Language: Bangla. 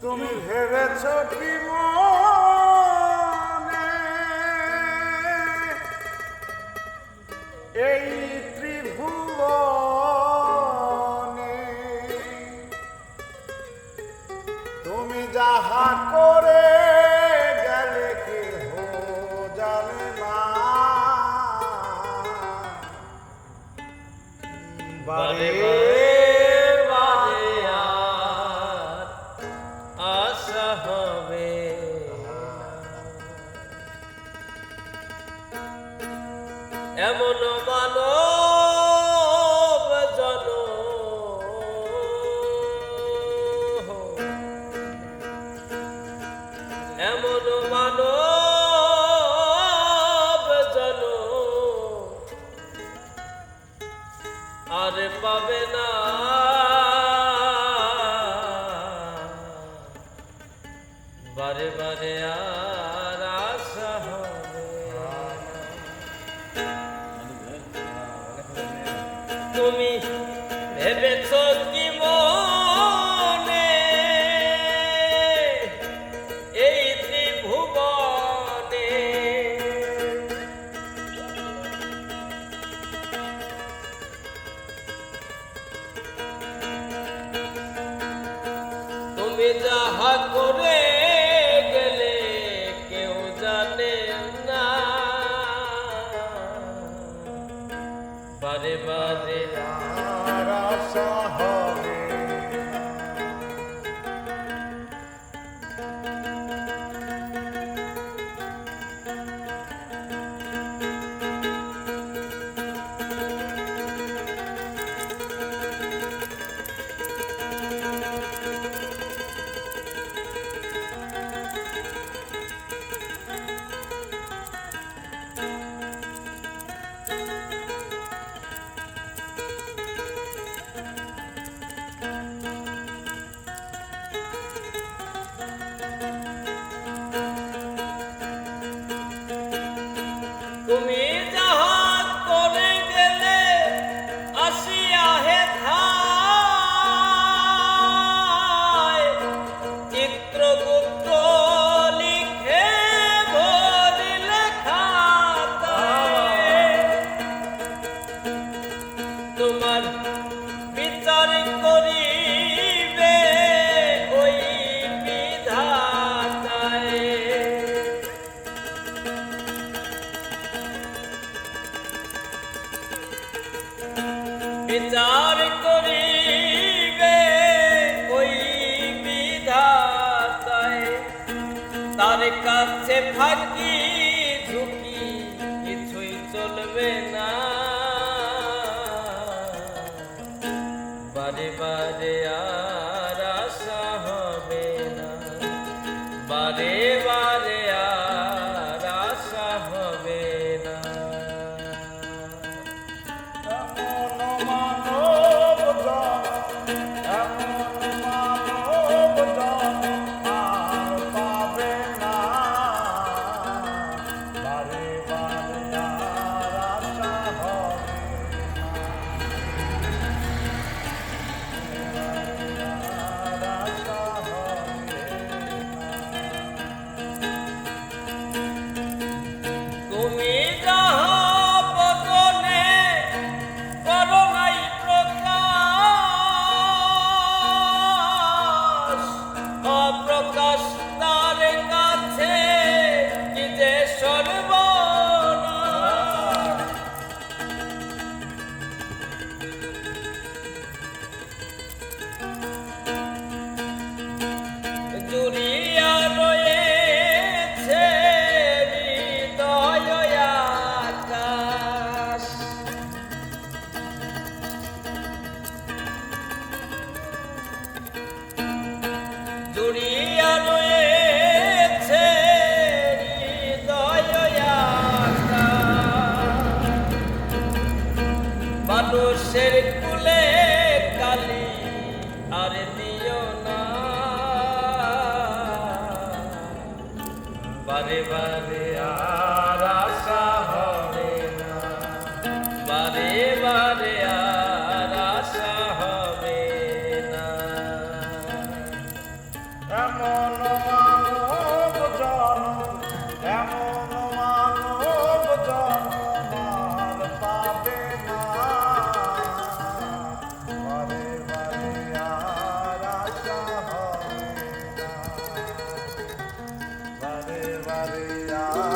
তুমি ভেবেছ কি এই ত্রিভুব তুমি যাহা করে এমন মানব জন এমন মানব জন আরে পাবে না। বারে বারে আর যাহা করে গেলে কেউ জানে না। বারে বারে আশা বিচার করিবে ওই বিধাতায়। তার কাছে ভাগ্য ਬਾਰੇ ਬਾਰੇ ਆ Maria.